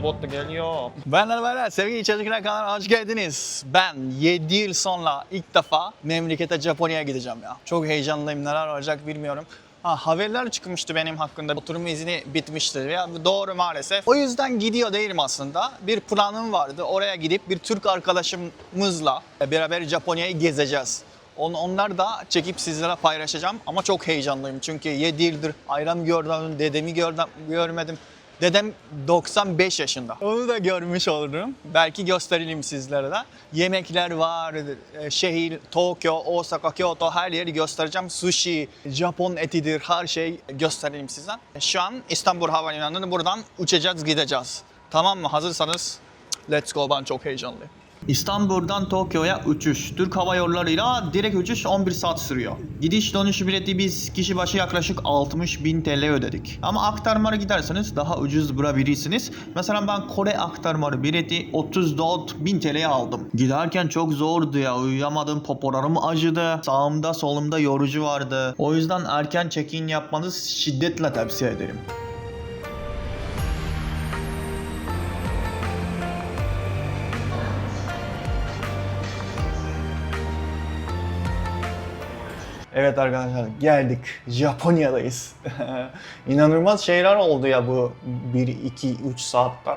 robot da geliyor. Benler beyler, sevgili çocuklar kanalına hoş geldiniz. Ben 7 yıl sonra ilk defa memlekete Japonya'ya gideceğim ya. Çok heyecanlıyım, neler olacak bilmiyorum. Ha, haberler çıkmıştı benim hakkında. Oturum izni bitmişti ya doğru maalesef. O yüzden gidiyor değilim aslında. Bir planım vardı. Oraya gidip bir Türk arkadaşımızla beraber Japonya'yı gezeceğiz. On, onlar da çekip sizlere paylaşacağım ama çok heyecanlıyım çünkü 7 yıldır ayran gördüm, dedemi gördüm, görmedim. Dedem 95 yaşında. Onu da görmüş olurum. Belki gösterelim sizlere de. Yemekler var, e, şehir, Tokyo, Osaka, Kyoto her yeri göstereceğim. Sushi, Japon etidir, her şey gösterelim size. Şu an İstanbul Havalimanı'ndan buradan uçacağız, gideceğiz. Tamam mı? Hazırsanız let's go. Ben çok heyecanlıyım. İstanbul'dan Tokyo'ya uçuş. Türk Hava Yolları'yla direkt uçuş 11 saat sürüyor. Gidiş dönüş bileti biz kişi başı yaklaşık 60 bin TL ödedik. Ama aktarmalı giderseniz daha ucuz bulabilirsiniz. Mesela ben Kore aktarmalı bileti 34 bin TL'ye aldım. Giderken çok zordu ya. Uyuyamadım, popolarım acıdı. Sağımda solumda yorucu vardı. O yüzden erken check-in yapmanız şiddetle tavsiye ederim. Evet arkadaşlar geldik. Japonya'dayız. İnanılmaz şeyler oldu ya bu 1, 2, 3 saatler.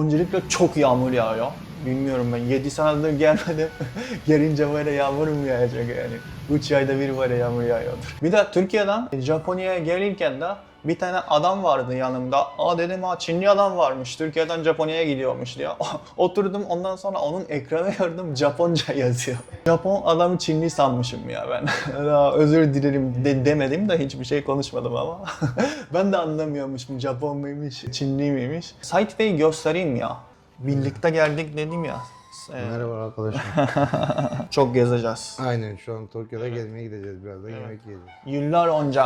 Öncelikle çok yağmur yağıyor. Bilmiyorum ben 7 senedir gelmedi. Gelince böyle yağmur mu yağacak yani? 3 ayda bir böyle yağmur yağıyordur. Bir de Türkiye'den Japonya'ya gelirken de bir tane adam vardı yanımda. Aa dedim ha Çinli adam varmış. Türkiye'den Japonya'ya gidiyormuş diye. Oturdum ondan sonra onun ekranı gördüm Japonca yazıyor. Japon adamı Çinli sanmışım ya ben. Özür dilerim de, demedim de hiçbir şey konuşmadım ama. ben de anlamıyormuşum Japon muymuş, Çinli miymiş. Site Bey'i göstereyim ya. Birlikte geldik dedim ya. Ee, Merhaba arkadaşlar. çok gezeceğiz. Aynen şu an Tokyo'da gezmeye gideceğiz birazdan yemek yiyeceğiz. Yıllar önce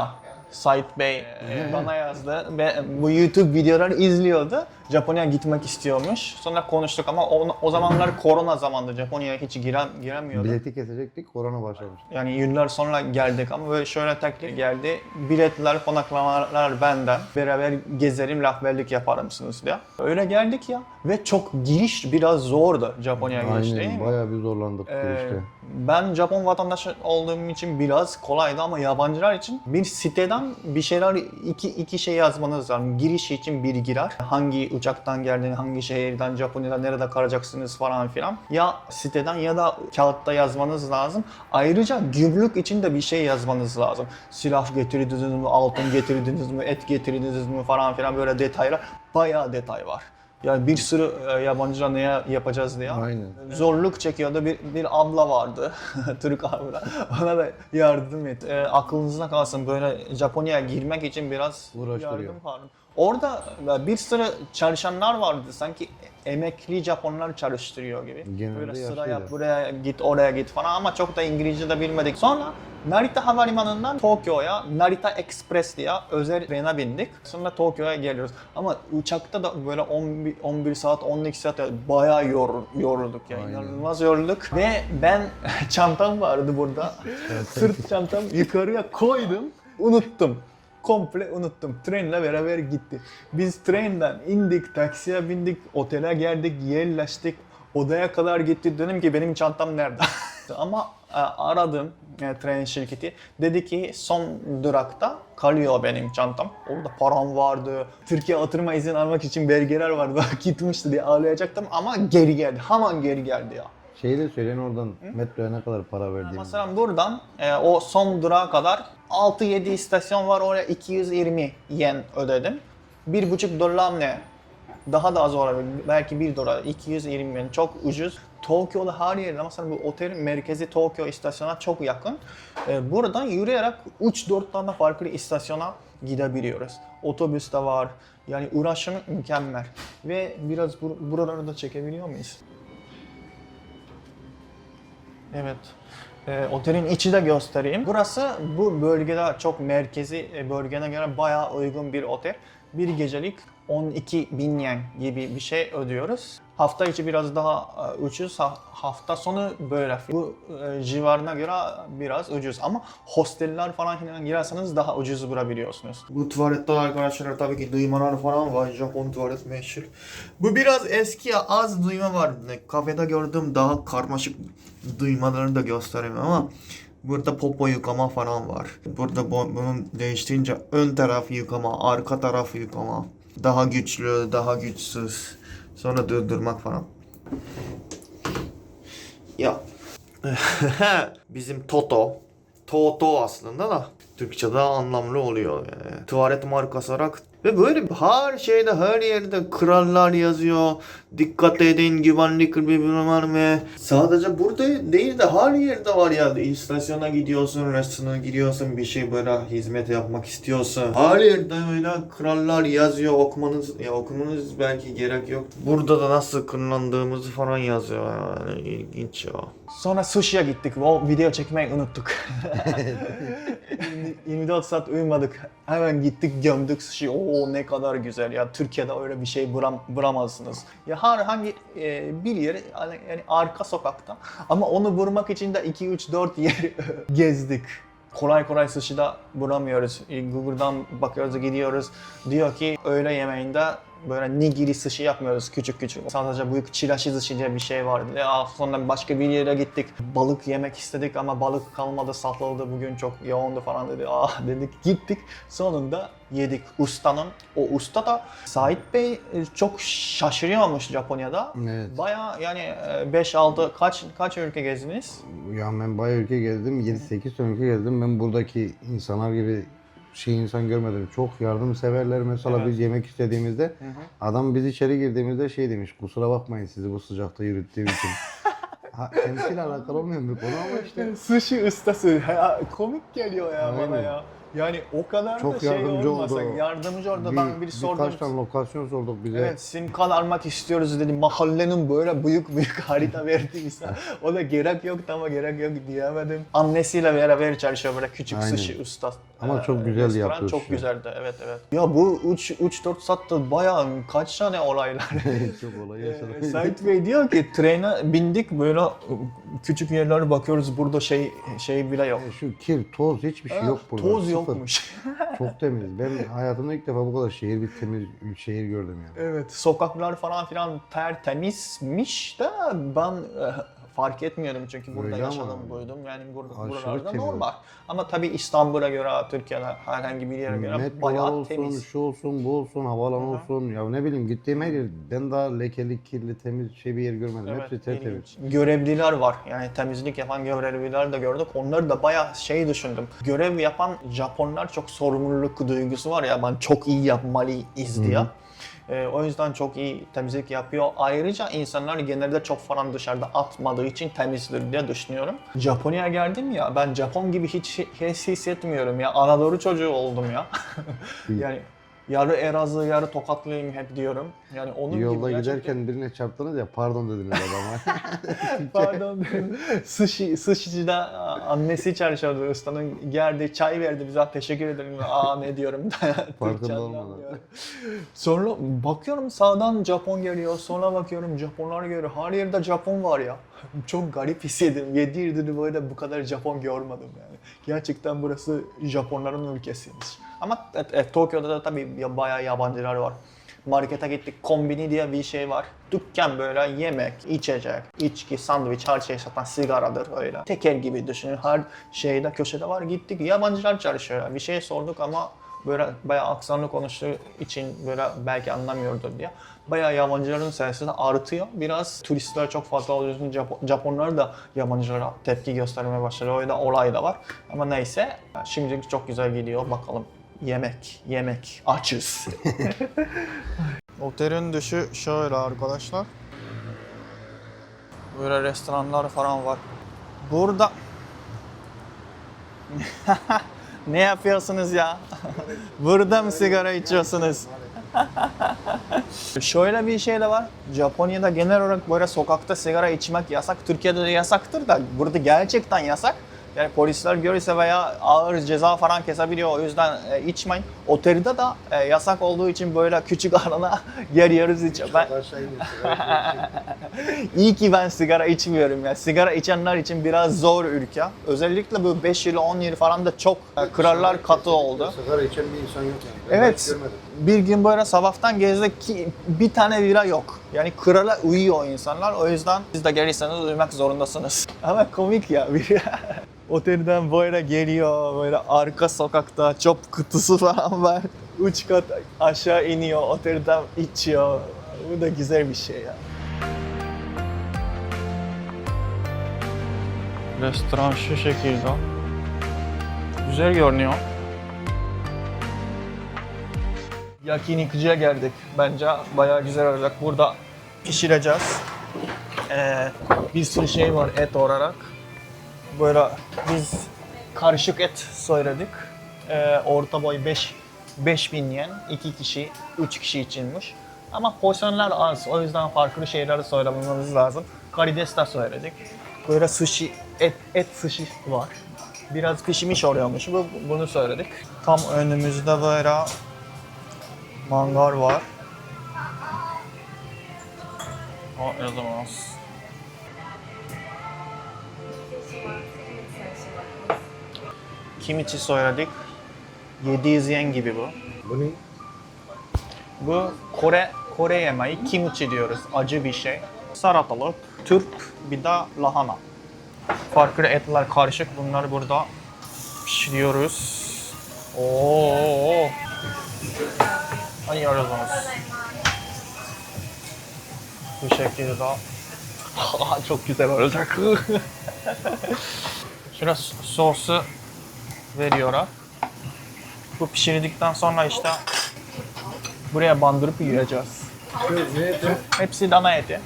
Sait Bey e, bana yazdı ve bu YouTube videoları izliyordu. Japonya'ya gitmek istiyormuş. Sonra konuştuk ama o, o zamanlar korona zamandı. Japonya'ya hiç girem, giremiyordu. Bileti kesecektik, korona başlamış. Yani yıllar sonra geldik ama böyle şöyle teklif geldi. Biletler, konaklamalar benden. Beraber gezerim, lafberlik yapar mısınız diye. Öyle geldik ya. Ve çok giriş biraz zordu Japonya'ya giriş değil mi? bayağı bir zorlandık Ee, girişte. ben Japon vatandaşı olduğum için biraz kolaydı ama yabancılar için bir siteden bir şeyler iki, iki şey yazmanız lazım. Giriş için bir girer. Hangi uçaktan geldiğini, hangi şehirden, Japonya'da nerede kalacaksınız falan filan. Ya siteden ya da kağıtta yazmanız lazım. Ayrıca gümrük için de bir şey yazmanız lazım. Silah getirdiniz mi, altın getirdiniz mi, et getirdiniz mi falan filan böyle detaylar. Bayağı detay var. Yani bir sürü e, yabancılar ne yapacağız diye. Aynen. Zorluk çekiyordu. Bir, bir abla vardı. Türk abla. Ona da yardım et. E, aklınızda kalsın böyle Japonya'ya girmek için biraz Uğraştırıyor. yardım falan. Orada bir sürü çalışanlar vardı. Sanki emekli Japonlar çalıştırıyor gibi. Genelde böyle sıra yap, buraya git, oraya git falan ama çok da İngilizce de bilmedik. Sonra Narita Havalimanı'ndan Tokyo'ya Narita Express diye özel trene bindik. Sonra Tokyo'ya geliyoruz. Ama uçakta da böyle 11, 11 saat, 12 saat bayağı yor, yorulduk ya. Aynen. İnanılmaz yorulduk. Ve ben çantam vardı burada. Sırt çantam yukarıya koydum. Unuttum. Komple unuttum. Trenle beraber gitti. Biz trenden indik, taksiye bindik, otele geldik, yerleştik. Odaya kadar gitti. Dedim ki benim çantam nerede? Ama e, aradım e, tren şirketi. Dedi ki son durakta kalıyor benim çantam. Orada param vardı. Türkiye oturma izin almak için belgeler vardı. Gitmişti diye ağlayacaktım ama geri geldi. Hemen geri geldi ya. Şeyi de söyleyin oradan metroya ne kadar para verdiğini. Mesela buradan e, o son durağa kadar 6-7 istasyon var oraya 220 yen ödedim. 1,5 dolar ne? Daha da az olabilir. Belki 1 dolar, 220 yen. Çok ucuz. Tokyo'da her yerde mesela bu otelin merkezi Tokyo istasyona çok yakın. E, buradan yürüyerek 3-4 tane farklı istasyona gidebiliyoruz. Otobüs de var. Yani uğraşım mükemmel. Ve biraz bur- buraları da çekebiliyor muyuz? Evet. Ee, otelin içi de göstereyim. Burası bu bölgede çok merkezi e, bölgene göre bayağı uygun bir otel. bir gecelik 12 bin yen gibi bir şey ödüyoruz. Hafta içi biraz daha e, ucuz, ha- hafta sonu böyle. Bu e, civarına göre biraz ucuz ama hosteller falan girerseniz daha ucuz bulabiliyorsunuz. Bu tuvaletler arkadaşlar tabii ki duymalar falan var. Japon tuvalet meşhur. Bu biraz eski az duyma var. Kafede gördüğüm daha karmaşık duymalarını da göstereyim ama Burada popo yıkama falan var. Burada bu- bunun değiştirince ön tarafı yıkama, arka tarafı yıkama. Daha güçlü, daha güçsüz. Sonra durdurmak falan. Ya. Bizim Toto. Toto aslında da Türkçe'de anlamlı oluyor. Yani. Tuvalet markası olarak. Ve böyle her şeyde her yerde krallar yazıyor. Dikkat edin güvenlik bilmem ne. Sadece burada değil de her yerde var ya. İstasyona gidiyorsun, restorana gidiyorsun, bir şey böyle hizmet yapmak istiyorsun. Her yerde öyle krallar yazıyor. Okumanız, ya okumanız belki gerek yok. Burada da nasıl kullandığımızı falan yazıyor yani. ilginç ya. Sonra sushi'ye gittik. O video çekmeyi unuttuk. 24 saat uyumadık. Hemen gittik gömdük sushi. Oo ne kadar güzel ya. Türkiye'de öyle bir şey buram, bulamazsınız. Ya herhangi e, bir yer yani arka sokakta. Ama onu vurmak için de 2 3 4 yer gezdik. Kolay kolay sushi'de bulamıyoruz. E, Google'dan bakıyoruz, gidiyoruz. Diyor ki öğle yemeğinde böyle nigiri sushi yapmıyoruz küçük küçük. Sadece büyük çirashi sushi diye bir şey vardı. Ya sonra başka bir yere gittik. Balık yemek istedik ama balık kalmadı, satıldı. Bugün çok yoğundu falan dedi. Ah dedik gittik. Sonunda yedik ustanın. O usta da Sait Bey e, çok şaşırıyormuş Japonya'da. Evet. Baya yani 5-6 kaç kaç ülke gezdiniz? Ya ben bayağı ülke gezdim. 7-8 tane ülke gezdim. Ben buradaki insanlar gibi şey insan görmedim. Çok yardımseverler. Mesela Evet. biz yemek istediğimizde adam biz içeri girdiğimizde şey demiş. Kusura bakmayın sizi bu sıcakta yürüttüğüm için. ha, kendisiyle alakalı olmayan bir konu ama işte Sushi ustası. Ya, komik geliyor ya Aynen. bana ya. Yani o kadar Çok da şey yardımcı olmasa, oldu. yardımcı orada bir, ben bir sordum. birkaç tane lokasyon sorduk bize. Evet sim kart almak istiyoruz dedi. Mahallenin böyle büyük büyük harita verdi insan. o da gerek yok ama gerek yok diyemedim. Annesiyle beraber çalışıyor böyle küçük Aynen. sushi usta. Ama Ee, çok güzel restoran yapıyor Çok güzeldi evet evet. Ya bu 3-4 saatte bayağı kaç tane olaylar. Çok olay Ee, yaşadık. Sait Bey diyor ki trene bindik böyle küçük yerlere bakıyoruz burada şey şey bile yok. Şu kir, toz hiçbir şey yok burada. Toz Sıfır. yokmuş. Çok temiz. Ben hayatımda ilk defa bu kadar şehir bir temiz bir şehir gördüm yani. evet sokaklar falan filan tertemizmiş de ben fark etmiyorum çünkü burada Öyle ama yaşadım buydum. Yani burada aşırı buralarda temiz. normal. Ama tabii İstanbul'a göre, Türkiye'de herhangi bir yere göre Metrolar bayağı olsun, temiz. şu olsun, bu olsun, havaalanı Hı hı. olsun. Ya ne bileyim gittiğim her yer ben daha lekeli, kirli, temiz şey bir yer görmedim. Evet, Hepsi tertemiz. Görevliler var. Yani temizlik yapan görevliler de gördük. Onları da bayağı şey düşündüm. Görev yapan Japonlar çok sorumluluk duygusu var ya ben çok iyi yapmalıyız diye. Hı Ee, o yüzden çok iyi temizlik yapıyor. Ayrıca insanlar genelde çok falan dışarıda atmadığı için temizdir diye düşünüyorum. Japonya'ya geldim ya ben Japon gibi hiç hiç hissetmiyorum ya. Anadolu çocuğu oldum ya. yani yarı Elazığ yarı Tokatlıyım hep diyorum. Yani onun Yolda gibi gerçekten- giderken birine çarptınız ya pardon dediniz adama. Pardon. Sushi, sushi'cide annesi çalışıyordu ustanın. Geldi çay verdi bize teşekkür ederim. Aa ne diyorum. Farkında olmadan. Sonra bakıyorum sağdan Japon geliyor. Sonra bakıyorum Japonlar geliyor. Her yerde Japon var ya. Çok garip hissediyorum. 7 yıldır böyle bu kadar Japon görmedim yani. Gerçekten burası Japonların ülkesiymiş. Ama e, e, Tokyo'da da tabii ya- bayağı yabancılar var. Markete gittik, kombini diye bir şey var. Dükkan böyle yemek, içecek, içki, sandviç, her şey satan sigaradır öyle. Teker gibi düşünün, her şeyde köşede var. Gittik, yabancılar çalışıyor. Bir şey sorduk ama böyle bayağı aksanlı konuştuğu için böyle belki anlamıyordu diye. Bayağı yabancıların sayısı da artıyor. Biraz turistler çok fazla olduğu için Japo- Japonlar da yabancılara tepki göstermeye başladı. Öyle olay da var. Ama neyse şimdilik çok güzel gidiyor. Bakalım yemek, yemek. Açız. Otelin dışı şöyle arkadaşlar. Böyle restoranlar falan var. Burada ne yapıyorsunuz ya? Burada mı sigara içiyorsunuz? Şöyle bir şey de var. Japonya'da genel olarak böyle sokakta sigara içmek yasak. Türkiye'de de yasaktır da burada gerçekten yasak. Yani polisler görürse veya ağır ceza falan kesebiliyor. O yüzden e, içmeyin. Otelde de e, yasak olduğu için böyle küçük arana yer yarız içiyor. Ben, iyi ki ben sigara içmiyorum ya. Sigara içenler için biraz zor ülke. Özellikle bu 5 yıl 10 yıl falan da çok e, kurallar katı oldu. Sigara içen bir insan yok yani. Ben Evet. görmedim. Bir gün böyle sabahtan gezdik ki bir tane bira yok. Yani kurala uyuyor insanlar. O yüzden siz de gelirseniz uyumak zorundasınız. Ama komik ya. Otelden böyle geliyor, böyle arka sokakta çöp kutusu falan var. Üç kat aşağı iniyor, otelden içiyor. Bu da güzel bir şey ya. Restoran şu şekilde. Güzel görünüyor. Yakinikçiye geldik. Bence bayağı güzel olacak. Burada pişireceğiz. Ee, bir sürü şey var et olarak. Böyle biz karışık et söyledik. Ee, orta boy 5 5000 yen. 2 kişi, 3 kişi içinmiş. Ama porsiyonlar az. O yüzden farklı şeyleri söylememiz lazım. Karides de söyledik. Böyle sushi, et, et sushi var. Biraz pişmiş oluyormuş. Bu, bunu söyledik. Tam önümüzde böyle mangar var. O yazamaz. Kimichi söyledik. 700 yen gibi bu. Bu ne? Bu Kore Kore yemeği kimchi diyoruz. Acı bir şey. Salatalık, turp, bir de lahana. Farklı etler karışık. Bunları burada pişiriyoruz. Oo. Ay yarılmaz. Bu şekilde. Çok güzel olacak. Şöyle sosu veriyorlar. Bu pişirdikten sonra işte buraya bandırıp yiyeceğiz. Hepsi dana eti.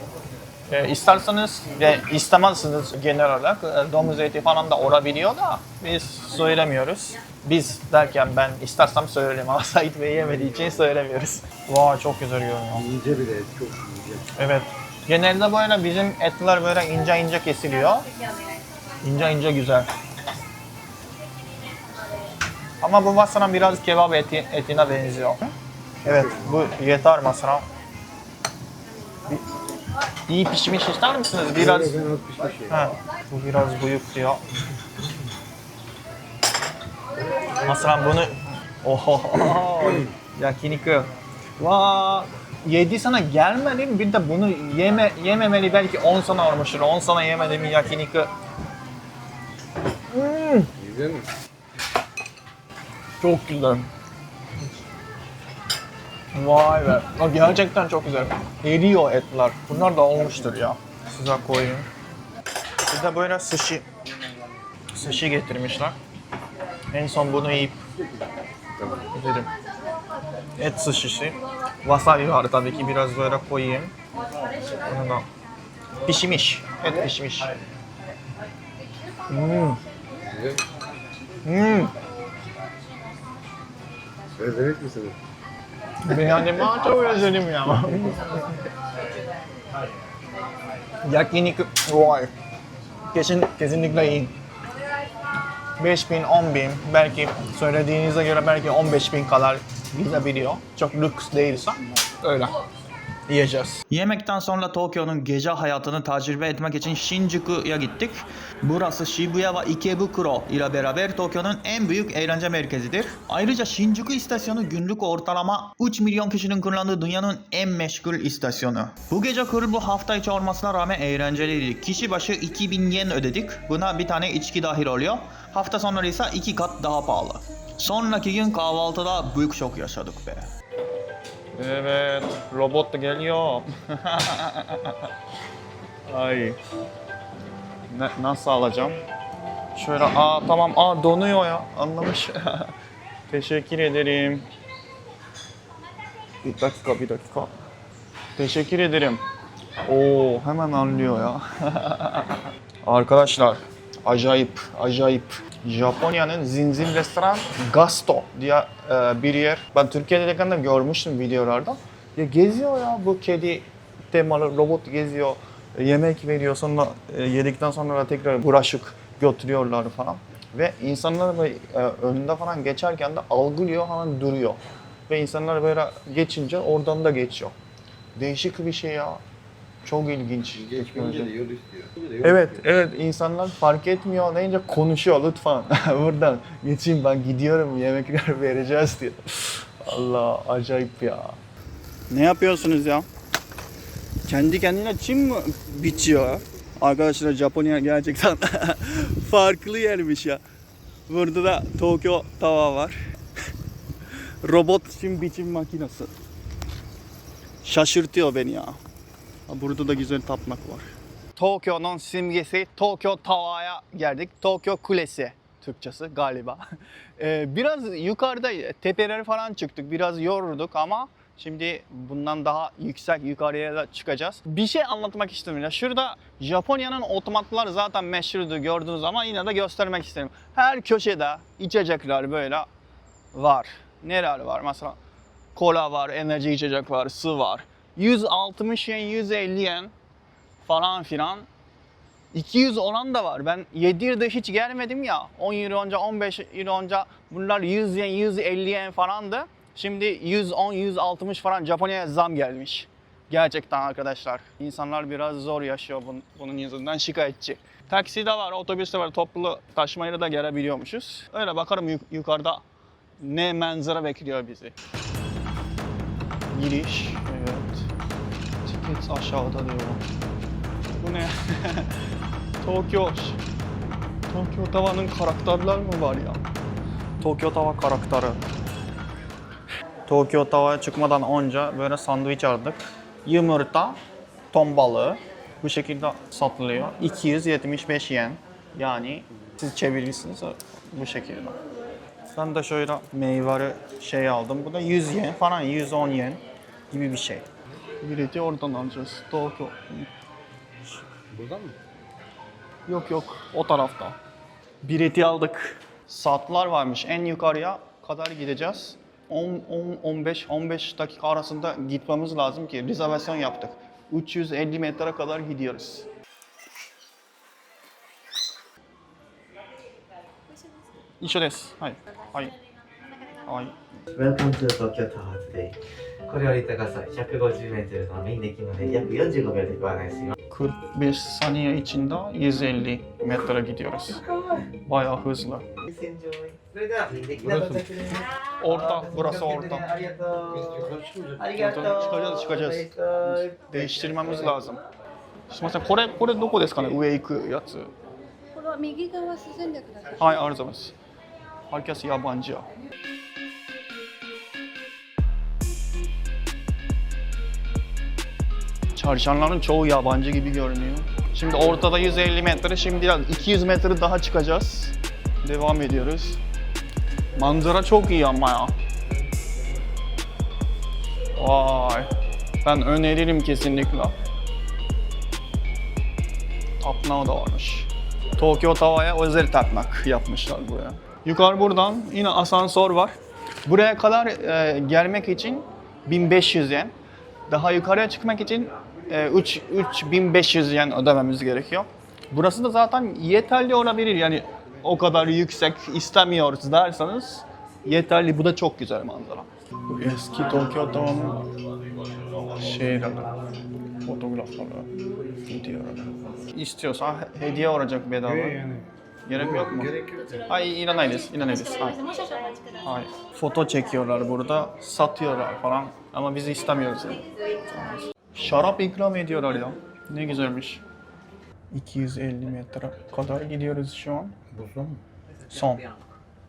E, isterseniz ve istemezsiniz genel olarak e, domuz eti falan da olabiliyor da biz söylemiyoruz. Biz derken ben istersem söylerim ama Sait Bey yemediği için söylemiyoruz. Vay çok güzel görünüyor. İnce bir et, çok ince. Evet. Genelde böyle bizim etler böyle ince ince kesiliyor. İnce ince güzel. Ama bu masana biraz kebap eti, etine benziyor. Evet, bu yeter masana. Bir- İyi pişmiş ister misiniz? Biraz... Ha, bu biraz büyük diyor. Masana bunu... Oho, yakiniku. Vaa, yedi sana gelmedim bir de bunu yeme yememeli belki 10 sana olmuştur. 10 sana yemedim yakiniku. Hmm, mi? çok güzel. Vay be. Bak gerçekten çok güzel. Eriyor etler. Bunlar da olmuştur ya. Size koyayım. Bir de böyle sushi. Sushi getirmişler. En son bunu yiyip gidelim. Et sushisi. Wasabi var tabii ki biraz böyle koyayım. Bunu da pişmiş. Et pişmiş. Hmm. Hmm. Özlemek misiniz? Ben çok özledim ya. Yakiniku, vay. Kesin, kesinlikle iyi. 5000, 10.000, belki söylediğinize göre belki 15.000 kadar gidebiliyor. Çok lüks değilse öyle. Yiyeceğiz. Yemekten sonra Tokyo'nun gece hayatını tecrübe etmek için Shinjuku'ya gittik. Burası Shibuya ve Ikebukuro ile beraber Tokyo'nun en büyük eğlence merkezidir. Ayrıca Shinjuku istasyonu günlük ortalama 3 milyon kişinin kullandığı dünyanın en meşgul istasyonu. Bu gece kurul bu hafta içi olmasına rağmen eğlenceliydi. Kişi başı 2000 yen ödedik. Buna bir tane içki dahil oluyor. Hafta sonları ise iki kat daha pahalı. Sonraki gün kahvaltıda büyük şok yaşadık be. Evet, robot da geliyor. Ay. Ne, nasıl alacağım? Şöyle, aa tamam, aa donuyor ya, anlamış. Teşekkür ederim. Bir dakika, bir dakika. Teşekkür ederim. Oo, hemen anlıyor ya. Arkadaşlar, acayip, acayip. Japonya'nın zincir restoran Gasto diye e, bir yer. Ben Türkiye'de de görmüştüm videolarda. Ya geziyor ya bu kedi temalı robot geziyor. Yemek veriyor sonra e, yedikten sonra da tekrar bulaşık götürüyorlar falan. Ve insanlar böyle e, önünde falan geçerken de algılıyor falan duruyor. Ve insanlar böyle geçince oradan da geçiyor. Değişik bir şey ya. Çok ilginç. teknoloji. yol istiyor. Evet, evet insanlar fark etmiyor deyince konuşuyor lütfen. Buradan geçeyim ben gidiyorum yemekler vereceğiz diyor. Allah acayip ya. Ne yapıyorsunuz ya? Kendi kendine çim mi biçiyor? Arkadaşlar Japonya gerçekten farklı yermiş ya. Burada da Tokyo Tava var. Robot çim biçim makinesi. Şaşırtıyor beni ya. Burada da güzel tapmak var. Tokyo'nun simgesi Tokyo Tawa'ya geldik. Tokyo Kulesi Türkçesi galiba. Ee, biraz yukarıda tepeleri falan çıktık. Biraz yorulduk ama şimdi bundan daha yüksek yukarıya da çıkacağız. Bir şey anlatmak istedim. Ya şurada Japonya'nın otomatlar zaten meşhurdu gördünüz ama yine de göstermek isterim. Her köşede içecekler böyle var. Neler var? Mesela kola var, enerji içecek var, su var. 160 yen, 150 yen falan filan. 200 olan da var. Ben 7 yılda hiç gelmedim ya. 10 euro önce, 15 euro önce bunlar 100 yen, 150 yen falandı. Şimdi 110, 160 falan Japonya'ya zam gelmiş. Gerçekten arkadaşlar. İnsanlar biraz zor yaşıyor bun- bunun yüzünden şikayetçi. Taksi de var, otobüs de var. Toplu taşımayla da gelebiliyormuşuz. Öyle bakarım yuk- yukarıda ne manzara bekliyor bizi. Giriş, evet. Ticket aşağıda diyorum. Bu ne? Tokyo. Tokyo Tawa'nın karakterler mi var ya? Tokyo Tawa karakteri. Tokyo Tawa'ya çıkmadan önce böyle sandviç aldık. Yumurta, ton balığı bu şekilde satılıyor. 275 yen. Yani siz çevirirsiniz bu şekilde. Ben de şöyle meyveli şey aldım. Bu da 100 yen falan, 110 yen gibi bir şey. Bileti oradan alacağız. Doğru. Buradan mı? Yok yok o tarafta. Bileti aldık. Saatler varmış. En yukarıya kadar gideceğiz. 10, 10 15 15 dakika arasında gitmemiz lazım ki rezervasyon yaptık. 350 metre kadar gidiyoruz. İşe des. Hayır. Hayır. はい。Welcome to Tokyo Tower Today. これより高さ 150m のメインデッキまで約45秒でご案内します。クッベスサニア1インダー、イズエンリー、メトラギディオラス。バイアフズラ。それでは、メインデッキの到着です。オータ、ブラスオータ。ありがとう。ありがとう。近々です。で、一緒にマムズラーズ。すみません、これ、これどこですかね上行くやつ。これは右側進んでください。はい、ありがとうございます。アキャスヤバンジア。Çarşanların çoğu yabancı gibi görünüyor. Şimdi ortada 150 metre, şimdi 200 metre daha çıkacağız. Devam ediyoruz. Manzara çok iyi ama ya. Vay. Ben öneririm kesinlikle. Tapınağı da varmış. Tokyo Tawa'ya özel tapınak yapmışlar buraya. Yukarı buradan yine asansör var. Buraya kadar e, gelmek için 1500 yen. Daha yukarıya çıkmak için ee, 3 3500 yen ödememiz gerekiyor. Burası da zaten yeterli olabilir yani o kadar yüksek istemiyoruz derseniz yeterli. Bu da çok güzel manzara. Bu eski Tokyo'dan şeyler, fotoğrafları, videoları. İstiyorsan hediye olacak bedava. Yani. Gerek yok mu? Gerek inanayız, inanayız. Hayır. Hayır. Foto çekiyorlar burada, satıyorlar falan. Ama biz istemiyoruz yani. Şarap ikram ediyorlar ya. Ne güzelmiş. 250 metre kadar gidiyoruz şu an. Bu son mu? Son.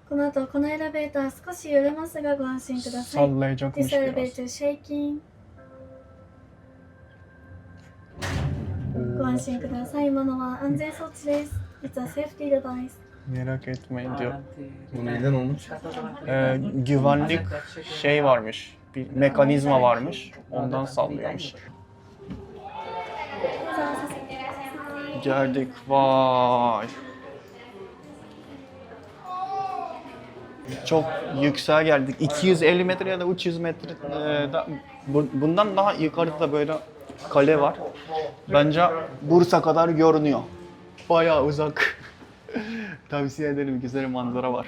この後このエレベーター少し揺れますがご安心ください。 Sallayacakmış This biraz. elevator shaking. ご安心ください。今のは安全装置です。It's a safety device. Merak etmeyin diyor. Bu neden olmuş? Ee, güvenlik şey varmış. Bir mekanizma varmış. Ondan sallıyormuş. Geldik. Vay. Çok yükseğe geldik. 250 metre ya da 300 metre e, da- bu- bundan daha yukarıda böyle kale var. Bence Bursa kadar görünüyor. Bayağı uzak. Tavsiye ederim güzel manzara var.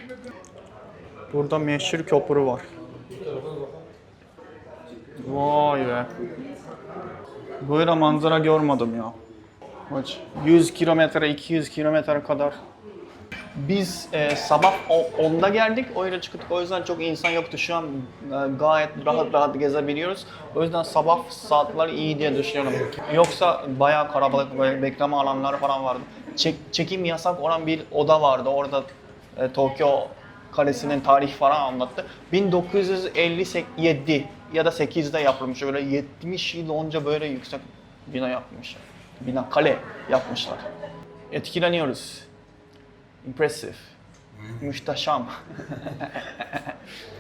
Burada meşhur köprü var. Vay be. Böyle manzara görmedim ya. Kaç? 100 kilometre, 200 kilometre kadar. Biz e, sabah o- 10'da geldik, öyle çıktık. O yüzden çok insan yoktu. Şu an e, gayet rahat rahat gezebiliyoruz. O yüzden sabah saatleri iyi diye düşünüyorum. Yoksa bayağı kalabalık, böyle bekleme alanları falan vardı. Çek, çekim yasak olan bir oda vardı. Orada e, Tokyo Kalesi'nin tarihi falan anlattı. 1957 ya da 8'de yapılmış. Böyle 70 yıl önce böyle yüksek bina yapmış. Bina, kale yapmışlar. Etkileniyoruz. Impressive. Muhteşem.